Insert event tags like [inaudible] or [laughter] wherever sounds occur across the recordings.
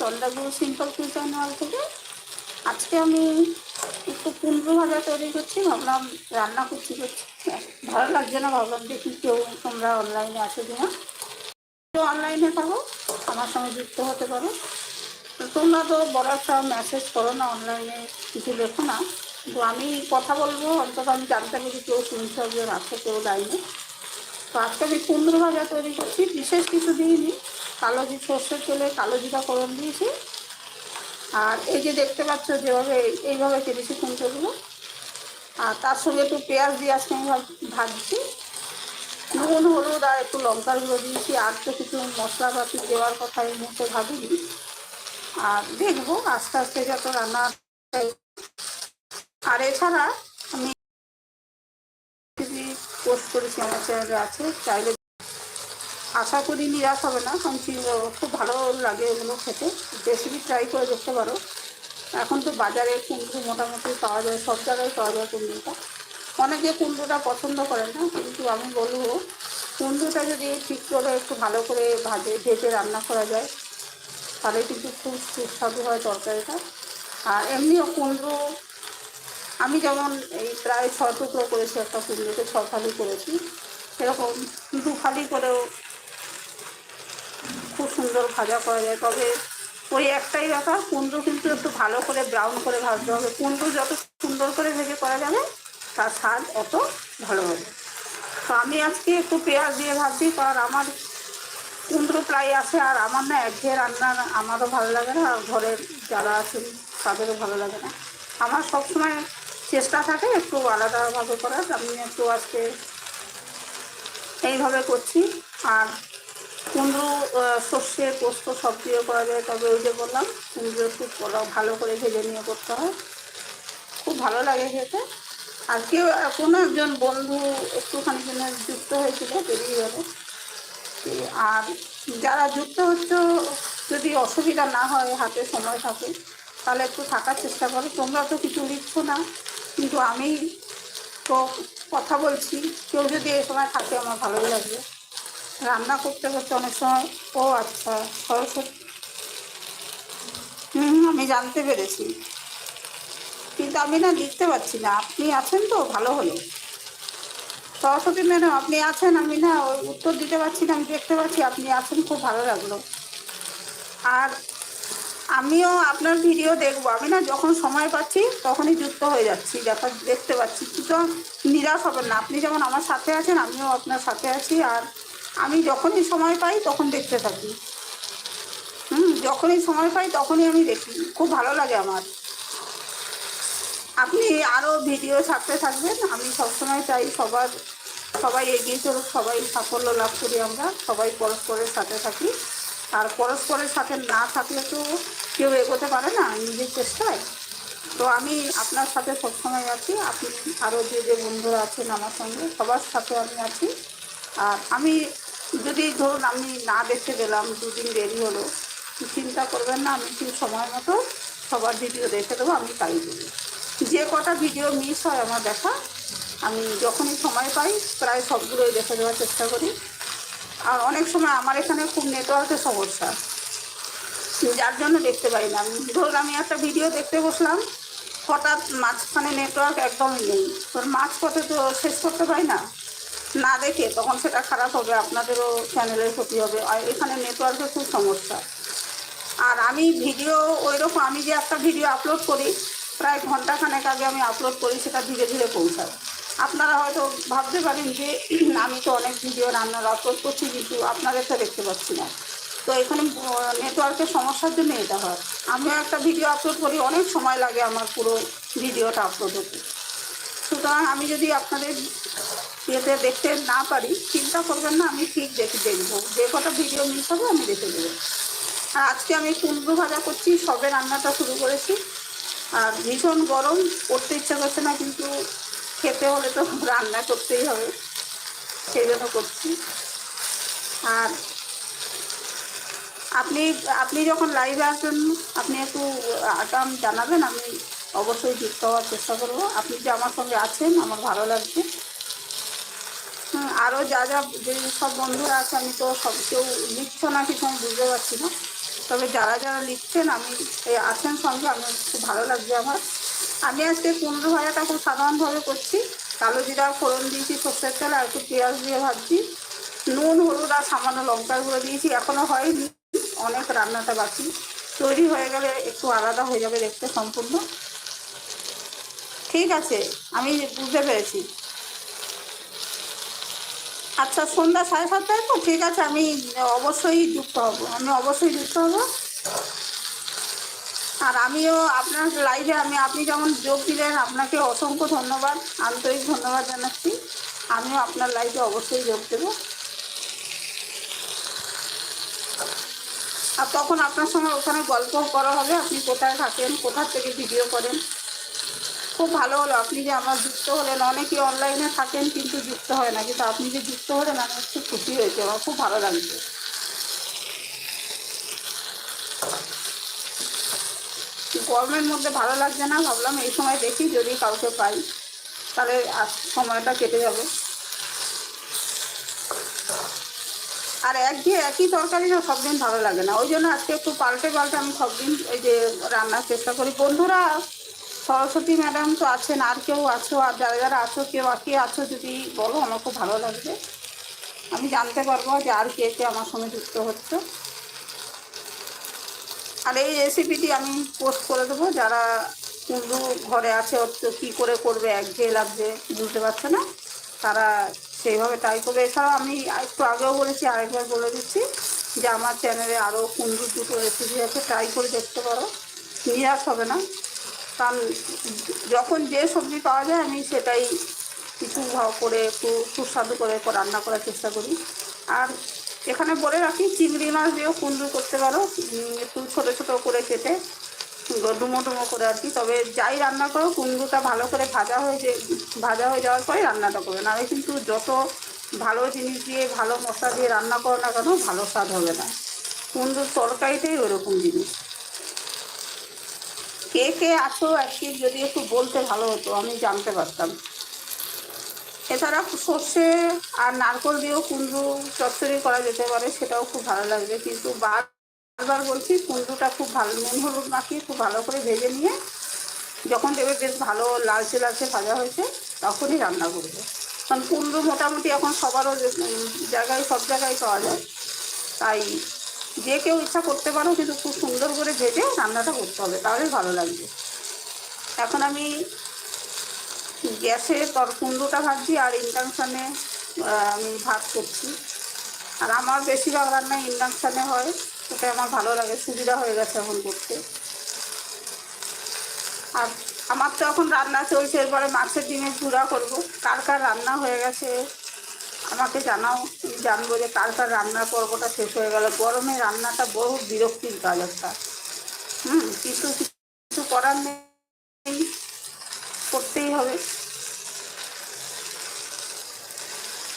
চন্দ্রাগুলো simple kitchen ওয়াল থেকে আজকে আমি একটু কুমড়ো ভাজা তৈরি করছি, ভাবলাম রান্না করছি করছি ভালো লাগছে না, ভাবলাম দেখি কেউ তোমরা অনলাইনে আছো কিনা। কেউ অনলাইনে থাকো আমার সঙ্গে যুক্ত হতে পারো। তোমরা তো বড় একটা মেসেজ করো না অনলাইনে কিছু লেখো না। তো আমি কথা বলব, অন্তত আমি জানতে পারি কেউ শুনছে একজন আছে কেউ লাইনে তো আজকে আমি কুমড়ো ভাজা তৈরি করছি, বিশেষ কিছু দিইনি। কালো জি সর্ষের তেলে কালো জিরা করণ দিয়েছি। আর এই যে দেখতে পাচ্ছ যেভাবে, এইভাবে কেটেছি কুমড়োগুলো আর তার সঙ্গে একটু পেঁয়াজ দিয়ে আজকে আমি ভাজছি। নুন, হলুদ আর একটু লঙ্কার গুঁড়ো দিয়েছি। আর তো কিছু মশলাপাতি দেওয়ার কথা এই মুহূর্তে ভাবিনি। আর দেখব আস্তে আস্তে যত রান্না আর এছাড়া আমি পোস্ট করেছি আমার চ্যানেলে আছে, চাইলে আশা করি নিরাশ হবে না, কারণ খুব ভালো লাগে এগুলো খেতে। রেসিপি ট্রাই করে দেখতে পারো। এখন তো বাজারে কুমড়ো মোটামুটি পাওয়া যায়, সব জায়গায় পাওয়া যায় কুমড়োটা। অনেকে কুমড়োটা পছন্দ করে না, কিন্তু আমি বলব, কুমড়োটা যদি ঠিক করে একটু ভালো করে ভাজে, ভেজে রান্না করা যায়, তাহলে কিন্তু খুব সুস্বাদু হয় তরকারিটা। আর এমনিও কুমড়ো, আমি যেমন এই প্রায় ছ টুকরো করেছি একটা কুমড়োকে ছ ফালি করেছি। এরকম দু ফালি করেও খুব সুন্দর ভাজা করা যায়। তবে ওই একটাই ব্যাপার, কুমড়ো কিন্তু একটু ভালো করে ব্রাউন করে ভাজতে হবে। কুমড়ো যত সুন্দর করে ভেজে করা যাবে, তার স্বাদ অত ভালো হবে তো আমি আজকে একটু পেঁয়াজ দিয়ে ভাজছি, কারণ আমার কুমড়ো প্রায় আছে, আর আমার না একঘেয়ে রান্না আমারও ভালো লাগে না, আর ঘরের যারা আছেন তাদেরও ভালো লাগে না। আমার সবসময় চেষ্টা থাকে একটু আলাদাভাবে করার, আমি একটু আজকে এইভাবে করছি। আর কুমড়ো সর্ষে, পোস্ত সব দিয়ে করা যায়, তবে ওই যে বললাম কুমড়ো একটু ভালো করে ভেজে নিয়ে করতে হয়। খুব ভালো লাগে খেতে। আর কেউ কোনো একজন বন্ধু একটুখানি জন্য যুক্ত হয়েছিল, বেরিয়ে গেল। আর যারা যুক্ত হচ্ছে, যদি অসুবিধা না হয় হাতে সময় থাকে, তাহলে একটু থাকার চেষ্টা করো। তোমরা তো কিছু লিখছো না, কিন্তু আমি তো কথা বলছি। কেউ যদি এই সময় থাকে, আমার ভালোই লাগবে। রান্না করতে করতে অনেক সময়, ও আচ্ছা সরস্বতী। হুম আমি জানতে পেরেছি। কিন্তু আমি না লিখতে পারছি না। আপনি আছেন তো? ভালো হলো। সরস্বতী ম্যাডাম, আপনি আছেন? আমি না ওই উত্তর দিতে পারছি না, আমি দেখতে পাচ্ছি আপনি আছেন, খুব ভালো লাগল। আর আমিও আপনার ভিডিও দেখব। আমি না যখন সময় পাচ্ছি, তখনই যুক্ত হয়ে যাচ্ছি দেখা দেখতে পাচ্ছি। কিন্তু নিরাশ হবেন না। আপনি যেমন আমার সাথে আছেন, আমিও আপনার সাথে আছি। আর আমি যখনই সময় পাই তখন দেখতে থাকি। হুম, যখনই সময় পাই তখনই আমি দেখি। খুব ভালো লাগে আমার। আপনি আরও ভিডিও ছাড়তে থাকবেন। আমি সবসময় চাই সবার, সবাই এগিয়ে চলুক, সবাই সাফল্য লাভ করি আমরা, সবাই পরস্পরের সাথে থাকি। আর পরস্পরের সাথে না থাকলে তো কেউ এগোতে পারে না নিজের চেষ্টায়। তো আমি আপনার সাথে সবসময় আছি। আপনি আরও যে যে বন্ধুরা আছেন আমার সঙ্গে, সবার সাথে আমি আছি। আর আমি যদি ধরুন আমি না দেখতে গেলাম, দুদিন দেরি হলো চিন্তা করবেন না, আমি ঠিক সময় মতো সবার ভিডিও দেখে দেবো, আমি তাই দেবো যে কটা ভিডিও মিস হয় আমার দেখা, আমি যখনই সময় পাই, প্রায় সবগুলোই দেখে দেওয়ার চেষ্টা করি। আর অনেক সময় আমার এখানে খুব নেটওয়ার্কের সমস্যা, যার জন্য দেখতে পাই না। ধরুন আমি একটা ভিডিও দেখতে বসলাম, হঠাৎ মাঝখানে নেটওয়ার্ক একদমই নেই। তোর মাঝপথে তো শেষ করতে পারি না। না দেখে তখন সেটা খারাপ হবে, আপনাদেরও চ্যানেলের ক্ষতি হবে। আর এখানে নেটওয়ার্কের খুব সমস্যা। আর আমি ভিডিও ওই রকম আমি যে একটা ভিডিও আপলোড করি, প্রায় ঘন্টাখানেক আগে আমি আপলোড করি, সেটা ধীরে ধীরে পৌঁছায়। আপনারা হয়তো ভাবতে পারেন যে, [clears throat] আমি তো অনেক ভিডিও রান্নার আপলোড করছি, কিন্তু আপনাদের তো দেখতে পাচ্ছি না। তো এখানে নেটওয়ার্কের সমস্যার জন্য এটা হয়। আমিও একটা ভিডিও আপলোড করি, অনেক সময় লাগে আমার পুরো ভিডিওটা আপলোড হতে। সুতরাং আমি যদি আপনাদের ইয়েতে দেখতে না পারি, চিন্তা করবেন না, আমি ঠিক দেখে দেখব। যে কটা ভিডিও মিস হবে, আমি দেখে দেবো। আর আজকে আমি কুমড়ো ভাজা করছি, সবে রান্নাটা শুরু করেছি। আর ভীষণ গরম, করতে ইচ্ছা করছে না, কিন্তু খেতে হলে তো রান্না করতেই হবে, সেই জন্য করছি। আর আপনি আপনি যখন লাইভে আসবেন, আপনি একটু আগাম জানাবেন, আমি অবশ্যই যুক্ত হওয়ার চেষ্টা করব। আপনি যে আমার সঙ্গে আছেন, আমার ভালো লাগছে। আরও যা যা যে সব বন্ধুরা আছে, আমি তো সব কেউ লিখছো না, কিছু আমি বুঝতে পারছি না। তবে যারা যারা লিখছেন, আমি এই আছেন সঙ্গে, আমি খুব ভালো লাগছে আমার। আমি আজকে কুমড়ো ভাজাটা খুব সাধারণভাবে করছি। কালো জিরা, ফোড়ন দিয়েছি সর্ষের তেল আর একটু পেঁয়াজ দিয়ে ভাজছি। নুন, হলুদ আর সামান্য লঙ্কার গুঁড়ো দিয়েছি। এখনও হয়নি, অনেক রান্নাটা বাকি। তৈরি হয়ে গেলে একটু আলাদা হয়ে যাবে দেখতে সম্পূর্ণ। ঠিক আছে, আমি বুঝতে পেরেছি। আচ্ছা সন্ধ্যা সাড়ে সাতটায় তো? ঠিক আছে, আমি অবশ্যই যুক্ত হব। আমি অবশ্যই যুক্ত হব। আর আমিও আপনার লাইভে আমি, আপনি যেমন যোগ দিলেন, আপনাকে অসংখ্য ধন্যবাদ, আন্তরিক ধন্যবাদ জানাচ্ছি। আমিও আপনার লাইভে অবশ্যই যোগ দেবো। আর তখন আপনার সঙ্গে ওখানে গল্প করা হবে, আপনি কোথায় থাকেন কোথা থেকে ভিডিও করেন? খুব ভালো হলো। আপনি যে আমার যুক্ত হলেন অনেকেই অনলাইনে থাকেন কিন্তু যুক্ত হয় না। কিন্তু আপনি যে যুক্ত হলেন, আমি খুব খুশি হয়েছে। আমার খুব ভালো লাগছে। গরমের মধ্যে ভালো লাগছে না? ভাবলাম এই সময় দেখি, যদি কাউকে পাই, তাহলে সময়টা কেটে যাবে। আর এক দিয়ে একই তরকারি না সব দিন ভালো লাগে না। ওই জন্য আজকে একটু পাল্টে পাল্টে আমি সব দিন ওই যে রান্নার চেষ্টা করি। বন্ধুরা সরস্বতী ম্যাডাম তো আছেন, আর কেউ আছো, আর যারা যারা আছো, কেউ আর কে আছো যদি বলো, আমার খুব ভালো লাগবে। আমি জানতে পারব যে আর কে কে আমার সঙ্গে যুক্ত হচ্ছে। আর এই রেসিপিটি আমি পোস্ট করে দেবো, যারা কুমড়ো ঘরে আছে তো কী করে করবে একঘেয়ে লাগছে বুঝতে পারছে না? তারা সেইভাবে ট্রাই করবে। এছাড়াও আমি একটু আগেও বলেছি, আরেকবার বলে দিচ্ছি যে আমার চ্যানেলে আরও কুমড়োর দুটো রেসিপি আছে ট্রাই করে দেখতে পারো। নিরাশ হবে না। কারণ যখন যে সবজি পাওয়া যায়, আমি সেটাই কিছু ভাও- করে, একটু সুস্বাদু করে রান্না করার চেষ্টা করি। আর এখানে বলে রাখি, চিংড়ি মাছ দিয়েও কুমড়ো করতে পারো। একটু ছোটো ছোটো করে কেটে ডুমো ডুমো করে আর কি। তবে যাই রান্না করো কুমড়োটা ভালো করে ভাজা হয়ে যে, ভাজা হয়ে যাওয়ার পরে রান্নাটা করবে। নাহলে কিন্তু যত ভালো জিনিস দিয়ে, ভালো মশলা দিয়ে রান্না করো না কেন, ভালো স্বাদ হবে না। কুমড়োর তরকারিটাই ওরকম জিনিস। কে কে আছো? একটি যদি একটু বলতে ভালো হতো, আমি জানতে পারতাম। এছাড়া সর্ষে আর নারকল দিয়েও কুমড়ো চচ্চড়ি করা যেতে পারে, সেটাও খুব ভালো লাগবে। কিন্তু বারবার বলছি, কুমড়োটা খুব ভালো, নুন, হলুদ মাখিয়ে খুব ভালো করে ভেজে নিয়ে যখন দেবে বেশ ভালো লালচে লালচে ভাজা হয়েছে, তখনই রান্না করবে। কারণ কুমড়ো মোটামুটি এখন সবারও জায়গায়, সব জায়গায় পাওয়া যায়, তাই যে কেউ ইচ্ছা করতে পারো, কিন্তু খুব সুন্দর করে ভেজে রান্নাটা করতে হবে, তাহলেই ভালো লাগবে। এখন আমি গ্যাসে কুমড়োটা ভাজছি আর ইন্ডাকশানে আমি ভাত করছি। আর আমার বেশিরভাগ রান্না ইন্ডাকশানে হয় সেটা আমার ভালো লাগে, সুবিধা হয়ে গেছে এখন করতে। আর আমার তো এখন রান্না চলছে, এরপরে মাছের ডিমের চূড়া করব। কার কার রান্না হয়ে গেছে? আমাকে জানাও আমি জানব যে কার কার রান্নার পর্বটা শেষ হয়ে গেল। গরমে রান্নাটা বহু বিরক্তির কাজ একটা। হুম, কিন্তু কিছু করার নেই, করতেই হবে।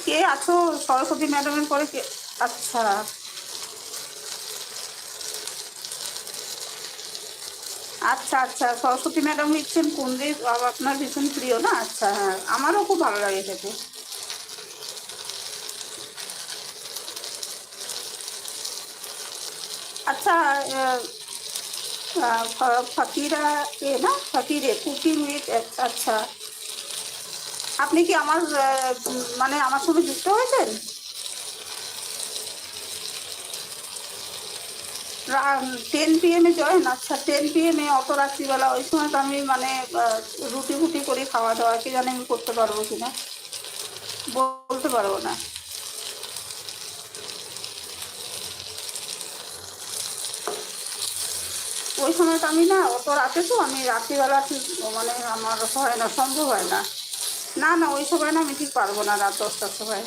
কে আছো সরস্বতী ম্যাডামের পরে? কে? আচ্ছা। আচ্ছা আচ্ছা সরস্বতী ম্যাডাম লিখছেন কুন্দির আপনার ভীষণ প্রিয় না? আচ্ছা হ্যাঁ আমারও খুব ভালো লাগে খেতে। আচ্ছা ফকিরা এ না ফকিরে কুকিং উইথ আচ্ছা আপনি কি আমার মানে আমার সঙ্গে যুক্ত হয়েছেন টেন পিএমে জয়েন আচ্ছা টেন পিএমে অত রাত্রিবেলা ওই সময় তো আমি মানে রুটি ফুটি করে খাওয়া দাওয়া কি জানি আমি করতে পারব কিনা বলতে পারব না ওই সময় তো আমি না, অত রাতে তো আমি রাত্রিবেলা ঠিক মানে আমার হয় না, সম্ভব হয় না। না না, ওই সময় না আমি ঠিক পারব না রাত দশটার সময়।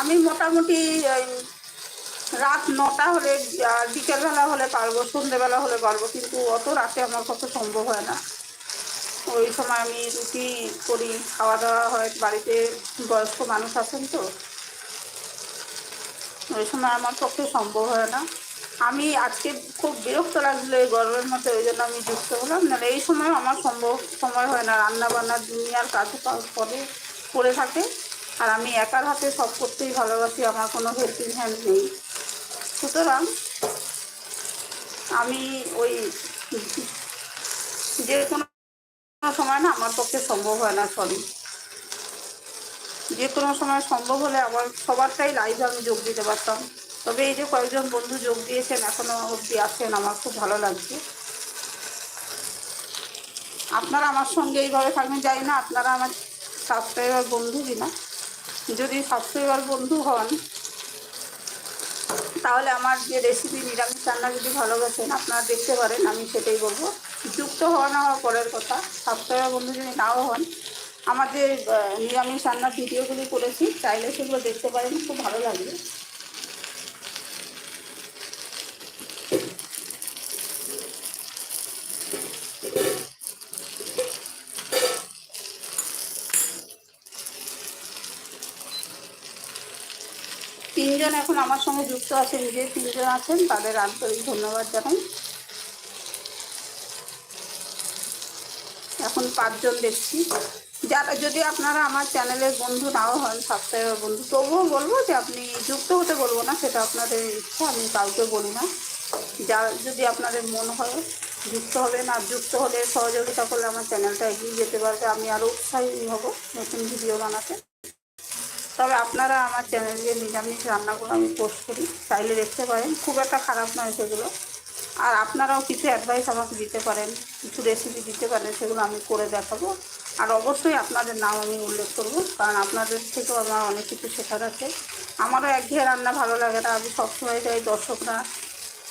আমি মোটামুটি রাত নটা হলে বিকেলবেলা হলে পারব, সন্ধেবেলা হলে পারব, কিন্তু অত রাতে আমার পক্ষে সম্ভব হয় না। ওই সময় আমি রুটি করি খাওয়া দাওয়া হয়, বাড়িতে বয়স্ক মানুষ আছেন তো। ওই সময় আমার পক্ষে সম্ভব হয় না। আমি আজকে খুব বিরক্ত লাগল এই গরমের মধ্যে, ওই জন্য আমি যুক্ত হলাম। নাহলে এই সময় আমার সম্ভব সময় হয় না। রান্না বান্নার দুনিয়ার কাজ করে করে থাকে। আর আমি একার হাতে সব করতেই ভালোবাসি, আমার কোনো হেল্পিং হ্যান্ড নেই। সুতরাং আমি ওই যে কোনো সময় না আমার পক্ষে সম্ভব হয় না সরি যে কোনো সময় সম্ভব হলে আমার সবারটাই লাইভে আমি যোগ দিতে পারতাম। তবে এই যে কয়েকজন বন্ধু যোগ দিয়েছেন এখনও অবধি আছেন, আমার খুব ভালো লাগছে। আপনারা আমার সঙ্গে এইভাবে থাকবেন জানি না, আপনারা আমার সাবস্ক্রাইবার বন্ধু কিনা। যদি সাবস্ক্রাইবার বন্ধু হন তাহলে আমার যে রেসিপি নিরামিষ রান্না যদি ভালোবাসেন আপনারা দেখতে পারেন, আমি সেটাই বলব। যুক্ত হওয়া না হওয়া পরের কথা। সাবস্ক্রাইবার বন্ধু যদি নাও হন, আমাদের নিরামিষ রান্নার ভিডিওগুলি করেছি, চাইলে সেগুলো দেখতে পারেন, খুব ভালো লাগবে। তিনজন এখন আমার সঙ্গে যুক্ত আছে যে তিনজন আছেন, তাদের আন্তরিক ধন্যবাদ জানাই। এখন পাঁচজন দেখছি। যারা, যদি আপনারা আমার চ্যানেলের বন্ধু নাও হন সাবস্ক্রাইবার বন্ধু, তবুও বলব যে আপনি যুক্ত হতে বলব না, সেটা আপনাদের ইচ্ছা, আমি কাউকে বলি না। যা, যদি আপনাদের মন হয়, যুক্ত হবেন আর যুক্ত হলে সহযোগিতা করলে আমার চ্যানেলটা এগিয়ে যেতে পারবে, আমি আরও উৎসাহী হব নতুন ভিডিও বানাতে। তবে আপনারা আমার চ্যানেলে নিরামিষ রান্নাগুলো আমি পোস্ট করি। চাইলে দেখতে পারেন। খুব একটা খারাপ নয় সেগুলো। আর আপনারাও কিছু অ্যাডভাইস আমাকে দিতে পারেন, কিছু রেসিপি দিতে পারেন, সেগুলো আমি করে দেখাবো। আর অবশ্যই আপনাদের নাম আমি উল্লেখ করব, কারণ আপনাদের থেকেও আমার অনেক কিছু শেখার আছে। আমারও একঘেয়ে রান্না ভালো লাগে না। আমি সবসময় চাই দর্শকরা,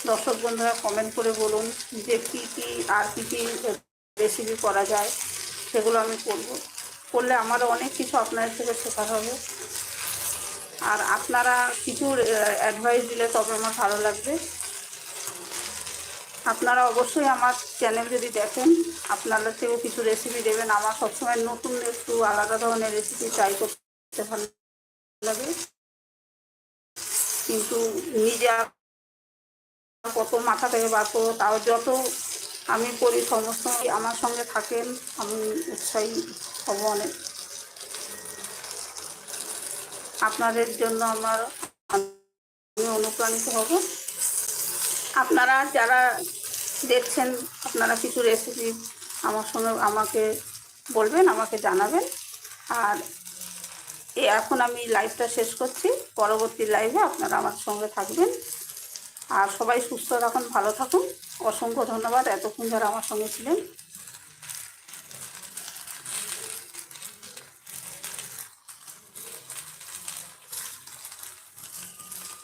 দর্শক বন্ধুরা কমেন্ট করে বলুন যে কী কী, আর কী কী রেসিপি করা যায়, সেগুলো আমি করব। করলে আমারও অনেক কিছু আপনাদের থেকে শেখার হবে। আর আপনারা কিছু অ্যাডভাইস দিলে তবে আমার ভালো লাগবে। আপনারা অবশ্যই আমার চ্যানেল যদি দেখেন, আপনারা থেকেও কিছু রেসিপি দেবেন, আমার সবসময় নতুন একটু আলাদা ধরনের রেসিপি ট্রাই করতে ভালো লাগে। কিন্তু নিজে কত মাথা থেকে বার তাও যত আমি করি সমস্ত আমার সঙ্গে থাকেন, আমি উৎসাহী হব অনেক। আপনাদের জন্য আমার আমি অনুপ্রাণিত হব। আপনারা যারা দেখছেন, আপনারা কিছু রেসিপি আমার সঙ্গে আমাকে বলবেন, আমাকে জানাবেন। আর এখন আমি লাইভটা শেষ করছি। পরবর্তী লাইভে আপনারা আমার সঙ্গে থাকবেন। আর সবাই সুস্থ থাকুন, ভালো থাকুন। অসংখ্য ধন্যবাদ এতক্ষণ যারা আমার সঙ্গে ছিলেন।